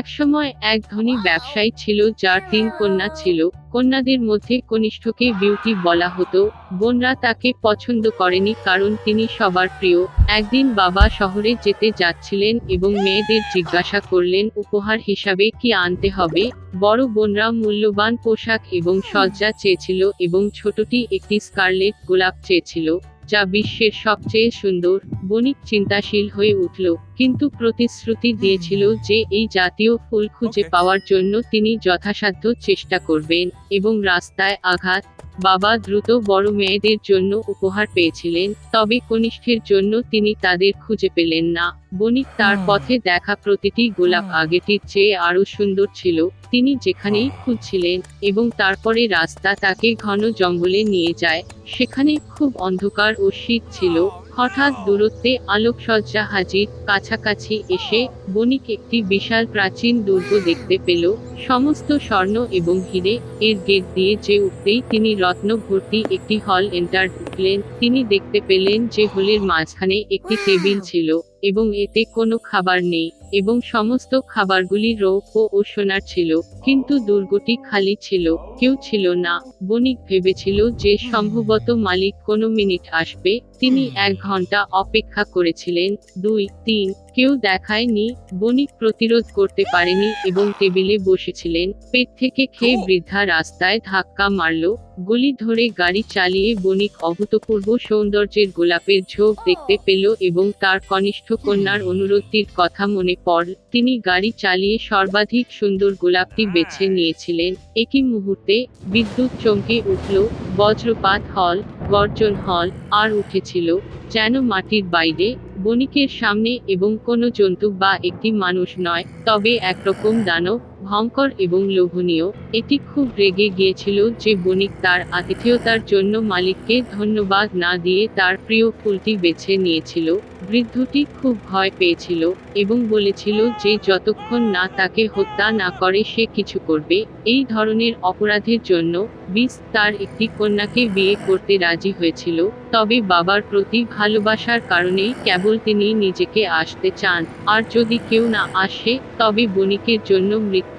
একসময় এক ধনী ব্যবসায়ী ছিল যার তিন কন্যা ছিল। কন্যাদের মধ্যে কনিষ্ঠকে বিউটি বলা হতো। বোনরা তাকে পছন্দ করেনি কারণ তিনি সবার প্রিয়। একদিন বাবা শহরে যেতে যাচ্ছিলেন এবং মেয়েদের জিজ্ঞাসা করলেন, উপহার হিসাবে কি আনতে হবে? বড় বোনরা মূল্যবান পোশাক এবং সজ্জা চেয়েছিল এবং ছোটটি একটি স্কারলেট গোলাপ চেয়েছিল। যা বিশ্বের সবচেয়ে সুন্দর বণিক চিন্তাশীল হয়ে উঠল। কিন্তু প্রতিশ্রুতি দিয়েছিল যে এই জাতীয় ফুল খুঁজে পাওয়ার জন্য তিনি যথাসাধ্য চেষ্টা করবেন এবং রাস্তায় আঘাত বাবা দ্রুত বড় মেয়েদের জন্য উপহার পেয়েছিলেন তবে কনিষ্ঠের জন্য তিনি তাদের খুঁজে পেলেন না। বণিক তার পথে দেখা প্রতিটি গোলাপ আগেটির চেয়ে আরও সুন্দর ছিল। তিনি যেখানেই খুঁজছিলেন এবং তারপরে রাস্তা তাকে ঘন জঙ্গলে নিয়ে যায় সেখানে খুব অন্ধকার ও শীত ছিল। হঠাৎ দূরত্বে আলোকসজ্জা হাজির কাছাকাছি এসে বণিক একটি বিশাল প্রাচীন দুর্গ দেখতে পেল। সমস্ত স্বর্ণ এবং হিরে এর গেট দিয়ে যে উঠতেই তিনি রত্ন ভর্তি একটি হল এন্টার ঢুকলেন। তিনি দেখতে পেলেন যে হলের মাঝখানে একটি টেবিল ছিল। এবং এতে কোনো খাবার নেই, এবং সমস্ত খাবারগুলি রৌপ্য ও সোনার ছিল, কিন্তু দুর্গটি খালি ছিল, কেউ ছিল না। বণিক ভেবেছিল যে সম্ভবত মালিক কোনো মিনিট আসবে তিনি এক ঘণ্টা অপেক্ষা করেছিলেন দুই তিন কেউ দেখায়নি বণিক প্রতিরোধ করতে পারেনি এবং টেবিলে বসেছিলেন পেট থেকে খেয়ে বৃদ্ধা রাস্তায় ধাক্কা মারল গলি ধরে গাড়ি চালিয়ে বণিক অভূতপূর্ব সৌন্দর্যের গোলাপের ঝোঁক দেখতে পেল এবং তার কনিষ্ঠ কন্যার অনুরোধটির কথা মনে পড়ল তিনি গাড়ি চালিয়ে সর্বাধিক সুন্দর গোলাপটি বেছে নিয়েছিলেন একই মুহূর্তে বিদ্যুৎ চমকে উঠল বজ্রপাত হল, গর্জন হল, আর উঠেছিল, যেন মাটির বাইরে, বণিকের সামনে এবং কোনো জন্তু বা একটি মানুষ নয়, তবে একরকম দানব ভয়ঙ্কর এবং লোভনীয়, এটি খুব রেগে গিয়েছিল যে বণিক তার আতিথেয়তার জন্য মালিককে ধন্যবাদ না দিয়ে তার প্রিয় ফুলটি বেছে নিয়েছিল। বৃদ্ধটি খুব ভয় পেয়েছিল এবং বলেছিল যে যতক্ষণ না তাকে হত্যা না করে সে কিছু করবে, এই ধরনের অপরাধের জন্য বিস তার একটি কন্যাকে বিয়ে করতে রাজি হয়েছিল, তবে বাবার প্রতি ভালোবাসার কারণেই কেবল তিনি নিজেকে আসতে চান, আর যদি কেউ না আসে, তবে বণিকের জন্য মৃত্যু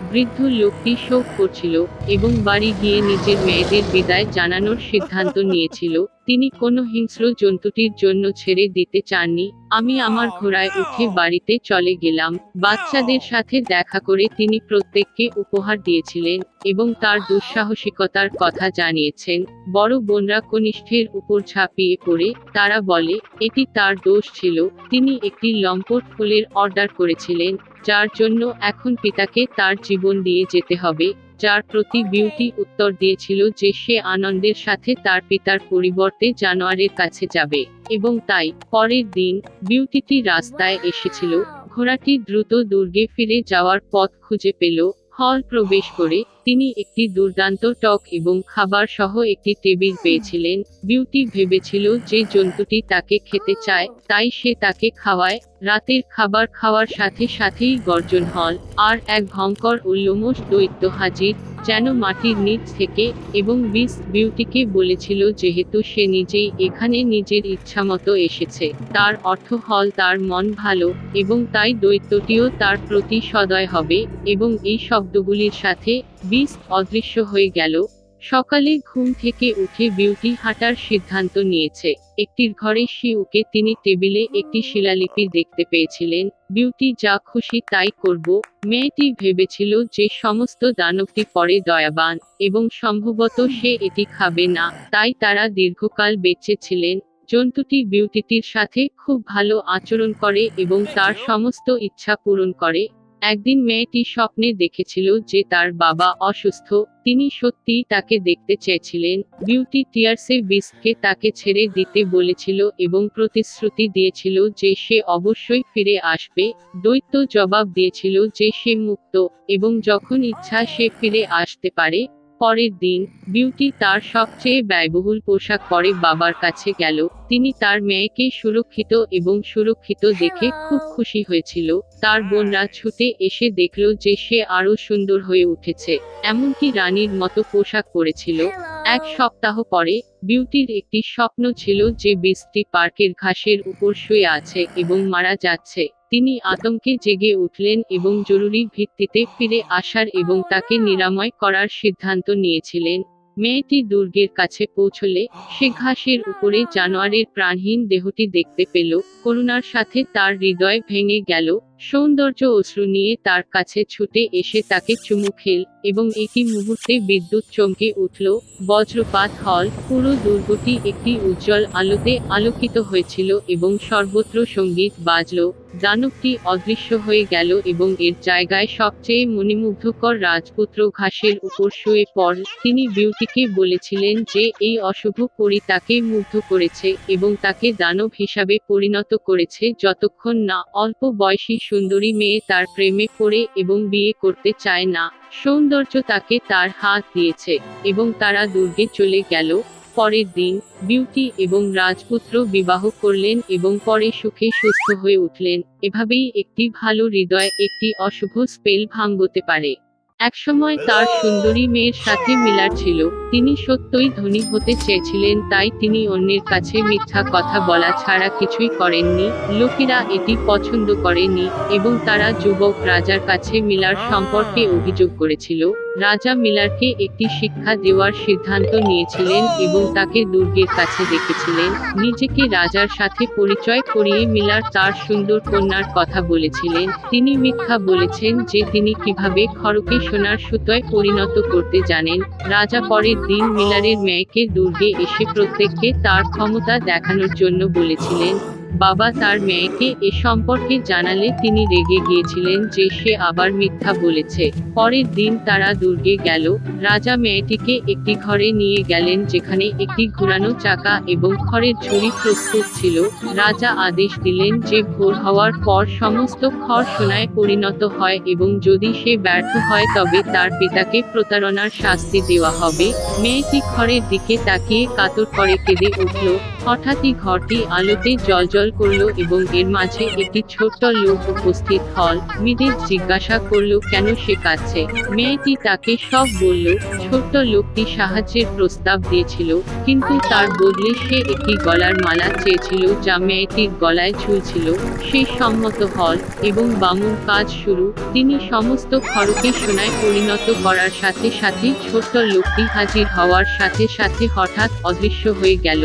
বৃদ্ধ লোকটি শোক করছিল এবং বাড়ি গিয়ে নিজের মেয়েদের বিদায় জানানোর সিদ্ধান্ত নিয়েছিল। তিনি কোনো হিংস্র জন্তুটির জন্য ছেড়ে দিতে চাননি। আমি আমার ঘোড়ায় উঠে বাড়িতে চলে গেলাম। বাচ্চাদের সাথে দেখা করে তিনি প্রত্যেককে উপহার দিয়েছিলেন এবং তার দুঃসাহসিকতার কথা জানিয়েছেন। বড় বোনরা কনিষ্ঠের উপর ঝাঁপিয়ে পড়ে। তারা বলে এটি তার দোষ ছিল। তিনি একটি লম্পট ফুলের অর্ডার করেছিলেন যার জন্য এখন পিতাকে তার জীবন দিয়ে যেতে হবে। যার প্রতি বিউটি উত্তর দিয়েছিল যে সে আনন্দের সাথে তার পিতার পরিবর্তে জানোয়ারের কাছে যাবে। এবং তাই, পরের দিন, বিউটিটি রাস্তায় এসেছিল। ঘোড়াটি দ্রুত দুর্গে ফিরে যাওয়ার পথ খুঁজে পেল। হল প্রবেশ করে তিনি একটি দুর্দান্ত টক এবং খাবার সহ একটি টেবিল পেয়েছিলেন। বিউটি ভেবেছিল যে জন্তুটি তাকে খেতে চায়, তাই সে তাকে খাওয়ায়। রাতের খাবার খাওয়ার সাথে সাথেই গর্জন হল। আর এক ভয়ঙ্কর উল্লমোষ দৈত্য হাজির, যেন মাটির নিচ থেকে এবং বিস বিউটিকে বলেছিল যেহেতু সে নিজেই এখানে নিজের ইচ্ছামতো এসেছে। তার অর্থ হল তার মন ভালো এবং তাই দৈত্যটিও তার প্রতি সদয় হবে এবং এই শব্দগুলির সাথে বিস অদৃশ্য হয়ে গেল। সকালে ঘুম থেকে উঠে বিউটি হাঁটার সিদ্ধান্ত নিয়েছে। একটির ঘরে শিউকে তিনি টেবিলে একটি শিলালিপি দেখতে পেয়েছিলেন। বিউটি যা খুশি তাই করব। মেয়েটি ভেবেছিল যে সমস্ত দানবটি পরে দয়াবান এবং সম্ভবত সে এটি খাবে না, তাই তারা দীর্ঘকাল বেঁচে ছিলেন। জন্তুটি বিউটিটির সাথে খুব ভালো আচরণ করে এবং তার সমস্ত ইচ্ছা পূরণ করে। একদিন মেয়েটি স্বপ্নে দেখেছিল যে তার বাবা অসুস্থ, তিনি সত্যিই তাকে দেখতে চেয়েছিলেন, বিউটি টিয়ার্সে বিস্ককে তাকে ছেড়ে দিতে বলেছিল এবং প্রতিশ্রুতি দিয়েছিল যে সে অবশ্যই ফিরে আসবে দৈত্য জবাব দিয়েছিল যে সে মুক্ত, এবং যখন ইচ্ছা সে ফিরে আসতে পারে পরের দিন বিউটি তার সবচেয়ে ব্যয়বহুল পোশাক পরে বাবার কাছে গেল। তিনি তার মেয়েকে সুরক্ষিত এবং সুরক্ষিত দেখে খুব খুশি হয়েছিল। তার বোনরা ছুটে এসে দেখল যে সে আরও সুন্দর হয়ে উঠেছে। এমনকি রানীর মতো পোশাক পরেছিল। এক সপ্তাহ পরে বিউটির একটি স্বপ্ন ছিল যে বৃষ্টি পার্কের ঘাসের উপর শুয়ে আছে এবং মারা যাচ্ছে। তিনি আতঙ্কে জেগে উঠলেন এবং জরুরি ভিত্তিতে ফিরে আসার এবং তাকে নিরাময় করার সিদ্ধান্ত নিয়েছিলেন। মেয়েটি দুর্গের কাছে পৌঁছলে সে ঘাসের উপরে জানোয়ারের প্রাণহীন দেহটি দেখতে পেল। করুণার সাথে তার হৃদয় ভেঙে গেল। সৌন্দর্য অশ্রু নিয়ে তার কাছে ছুটে এসে তাকে চুমু খেল এবং একই মুহূর্তে বিদ্যুৎ চমকে উঠল। বজ্রপাত হল, পুরো দুর্গটি একটি উজ্জ্বল আলোতে আলোকিত হয়েছিল এবং সর্বত্র সংগীত বাজল। দানবটি অদৃশ্য হয়ে গেল এবং এর জায়গায় সবচেয়ে মণিমুগ্ধকর রাজপুত্র ঘাসের উপর শুয়ে পড়। তিনি বিউটিকে বলেছিলেন যে, এই অশুভ পরি তাকে মুগ্ধ করেছে এবং তাকে দানব হিসাবে পরিণত করেছে যতক্ষণ না অল্প বয়সী সুন্দরী মেয়ে তার প্রেমে পড়ে এবং বিয়ে করতে চায় না। সৌন্দর্য তাকে তার হাত দিয়েছে এবং তারা দুর্গে চলে গেল। পরের দিন বিউটি এবং রাজপুত্র বিবাহ করলেন এবং পরে সুখে সুস্থ হয়ে উঠলেন। এভাবেই একটি ভালো হৃদয় একটি অশুভ স্পেল ভাঙতে পারে। একসময় তার সুন্দরী মেয়ের সাথে মিলার ছিল। তিনি সত্যই ধনী হতে চেয়েছিলেন তাই তিনি অন্যের কাছে মিথ্যা কথা বলা ছাড়া কিছুই করেননি। লোকেরা এটি পছন্দ করেনি এবং তারা যুবক রাজার কাছে মিলার সম্পর্কে অভিযোগ করেছিল। রাজা মিলারকে একটি শিক্ষা দেওয়ার সিদ্ধান্ত নিয়েছিলেন এবং তাকে দুর্গের কাছে রেখেছিলেন নিজেকে রাজার সাথে পরিচয় করিয়ে মিলার তার সুন্দর কন্যার কথা বলেছিলেন। তিনি মিথ্যা বলেছেন যে তিনি কীভাবে খড়কে সোনার সুতোয় পরিণত করতে জানেন। রাজা পরের দিন মিলারের মেয়েকে দুর্গে এসে প্রত্যেককে তার ক্ষমতা দেখানোর জন্য বলেছিলেন। বাবা তার মেয়েকে এ সম্পর্কে জানালে তিনি রেগে গিয়েছিলেন যে সে আবার মিথ্যা বলেছে। পরের দিন তারা দুর্গে গেল। রাজা মেয়েটিকে একটি ঘরে নিয়ে গেলেন যেখানে একটি ঘোরানো চাকা এবং খড়ের ঝুড়ি প্রস্তুত ছিল। রাজা আদেশ দিলেন যে ভোর হওয়ার পর সমস্ত খড় সোনায় পরিণত হয় এবং যদি সে ব্যর্থ হয় তবে তার পিতাকে প্রতারণার শাস্তি দেওয়া হবে। মেয়েটি খড়ের দিকে তাকিয়ে কাতর করে কেঁদে উঠল। হঠাৎই ঘরটি আলোতে জলজল করল এবং এর মাঝে একটি ছোট্ট লোক উপস্থিত হল। মিদির জিজ্ঞাসা করল, কেন সে কাঁদছে? মেয়েটি তাকে সব বলল, ছোট্ট লোকটি সাহায্যের প্রস্তাব দিয়েছিল, কিন্তু তার বদলে সে একটি গলার মালা চেয়েছিল যা মেয়েটির গলায় ঝুলছিল। সে সম্মত হল এবং বামুন কাজ শুরু। তিনি সমস্ত খড়কে সোনায় পরিণত করার সাথে সাথে ছোট্ট লোকটি হাজির হওয়ার সাথে সাথে হঠাৎ অদৃশ্য হয়ে গেল।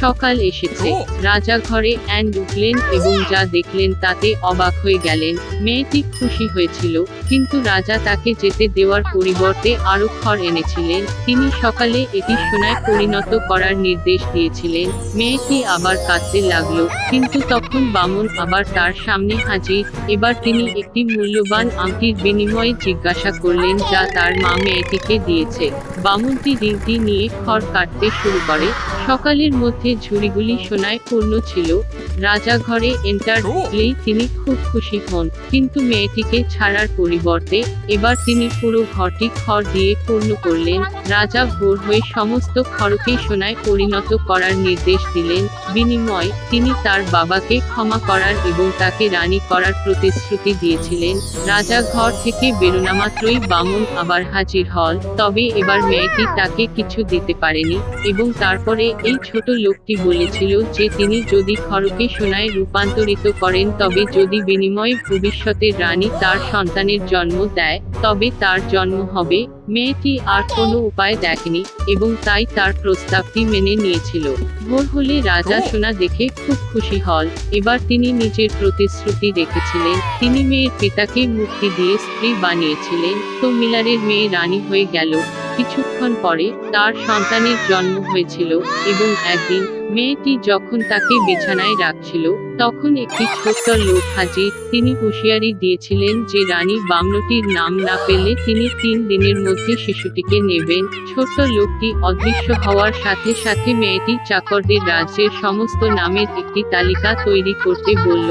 সকাল এসেছে। রাজা ঘরে অ্যান্ড উঠলেন এবং যা দেখলেন তাতে অবাক হয়ে গেলেন। মেয়েটি খুশি হয়েছিল কিন্তু রাজা তাকে যেতে দেওয়ার পরিবর্তে আরও খড় এনেছিলেন। তিনি সকালে এটি সোনায় পরিণত করার নির্দেশ দিয়েছিলেন। মেয়েটি আবার কাঁদতে লাগল কিন্তু তখন বামন আবার তার সামনে হাজির। এবার তিনি একটি মূল্যবান আংটির বিনিময়ে জিজ্ঞাসা করলেন যা তার মা মেয়েটিকে দিয়েছে। বামনটি রিংটি নিয়ে খড় কাটতে শুরু করে। সকালের মধ্যে ঝুড়িগুলি সোনায় পূর্ণ ছিল। রাজা ঘরে এন্টার ঢুকলেই তিনি খুব খুশি হন। কিন্তু মেয়েটিকে ছাড়ার পরিবর্তে এবার তিনি পুরো ঘরটি খড় দিয়ে পূর্ণ করলেন। রাজা ভোর হয়ে সমস্ত খড়কে সোনায় পরিণত করার নির্দেশ দিলেন। বিনিময় তিনি তার বাবাকে ক্ষমা করার এবং তাকে রানী করার প্রতিশ্রুতি দিয়েছিলেন। রাজা ঘর থেকে বেরোনা মাত্রই বামন আবার হাজির হল। তবে এবার মেয়েটি তাকে কিছু দিতে পারেনি এবং তারপরে এই ছোট লোকটি বলেছিল যে তিনি যদি খড়কে সোনায় রূপান্তরিত করেন তবে যদি বিনিময়ে ভবিষ্যতের রানী তার সন্তানের জন্ম দেয়, তবে তার জন্ম হবে। মেয়েটি আর কোনো উপায় দেখেনি এবং তাই তার প্রস্তাবটি মেনে নিয়েছিল। ভোর হলে রাজা সোনা দেখে খুব খুশি হল। এবার তিনি নিজের প্রতিশ্রুতি রেখেছিলেন। তিনি মেয়ের পিতাকে মুক্তি দিয়ে স্ত্রী বানিয়েছিলেন। তো মিলারের মেয়ে রানী হয়ে গেল। কিছুক্ষণ পরে তার সন্তানের জন্ম হয়েছিল এবং একদিন মেয়েটি যখন তাকে বিছানায় রাখছিল তখন একটি ছোট্ট লোক হাজির তিনি হুঁশিয়ারি দিয়েছিলেন যে রানী বামনটির নাম না পেলে তিনি তিন দিনের মধ্যে শিশুটিকে নেবেন ছোট্ট লোকটি অদৃশ্য হওয়ার সাথে সাথে মেয়েটি চাকরদের রাজ্যের সমস্ত নামের একটি তালিকা তৈরি করতে বলল.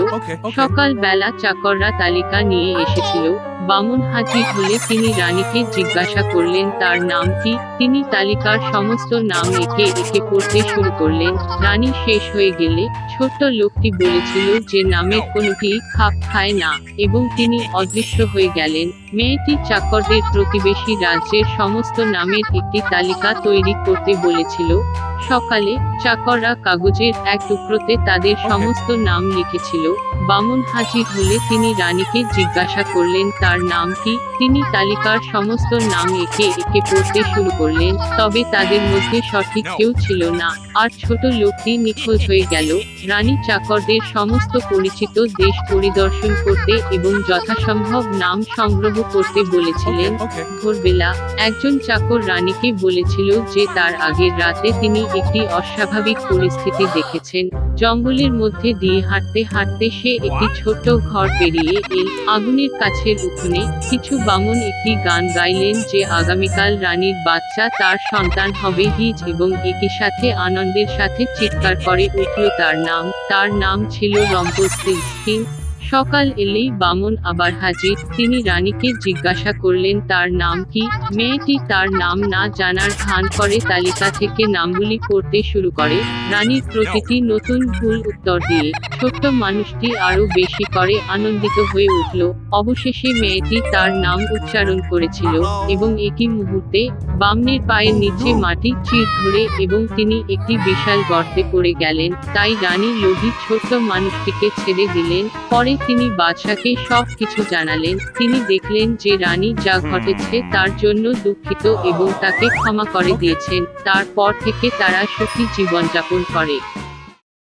সকালবেলা চাকররা তালিকা নিয়ে এসেছিল বামুন হাজির হলে তিনি রানীকে জিজ্ঞাসা করলেন তার নাম কি? তিনি তালিকার সমস্ত নাম একে একে পড়তে শুরু করলেন। রানী শেষ হয়ে গেলে ছোট্ট লোকটি বলেছিল যে নামের কোনোটি খাপ খায় না এবং তিনি অদৃশ্য হয়ে গেলেন। মেয়েটি চাকরদের প্রতিবেশী রাজ্যের সমস্ত নামের একটি তালিকা তৈরি করতে বলেছিল। সকালে চাকররা কাগজের এক টুকরোতে তাদের সমস্ত নাম লিখেছিল। বামন হাজির হলে তিনি রানীকে জিজ্ঞাসা করলেন তার নাম কি? তিনি তালিকার সমস্ত নাম একে একে পড়তে শুরু করলেন তবে তাদের মধ্যে সঠিক কেউ ছিল না। আর ছোট লোকটি নিখোঁজ হয়ে গেল। রানী চাকরদের সমস্ত পরিচিত দেশ পরিদর্শন করতে এবং যথাসম্ভব নাম সংগ্রহ করতে বলেছিলেন। ভোরবেলা একজন চাকর রানীকে বলেছিল যে তার আগের রাতে তিনি একটি অস্বাভাবিক পরিস্থিতি দেখেছেন। জঙ্গলের মধ্যে দিয়ে হাঁটতে হাঁটতে সে একটি ছোট্ট ঘর পেরিয়ে এই আগুনের কাছের উঠোনে কিছু বামন একটি গান গাইলেন যে আগামীকাল রানীর বাচ্চা তার সন্তান হবে হিজ এবং একই সাথে আনন্দের সাথে চিৎকার করে উঠল তার নাম তার নাম ছিল রম্পস্তিল সিং। সকাল এলেই বামন আবার হাজির। তিনি রানীকে জিজ্ঞাসা করলেন, তার নাম কি? মেয়েটি তার নাম না জানার ভান করে তালিকা থেকে নামগুলি পড়তে শুরু করে। রানীর প্রতিটি নতুন ভুল উত্তর দিয়ে ছোট্ট মানুষটি আরও বেশি করে আনন্দিত হয়ে উঠল। অবশেষে মেয়েটি তার নাম উচ্চারণ করেছিল এবং একই মুহূর্তে বামনের পায়ের নিচে মাটি চির ধরে এবং তিনি একটি বিশাল গর্তে পড়ে গেলেন। তাই রানী লোভী ছোট্ট মানুষটিকে ছেড়ে দিলেন। পরে তিনি বাদশাকে সব কিছু জানালেন। তিনি দেখলেন যে রানী যা ঘটেছে তার জন্য দুঃখিত এবং তাকে ক্ষমা করে দিয়েছেন। তারপর থেকে তারা সুখী জীবনযাপন করে।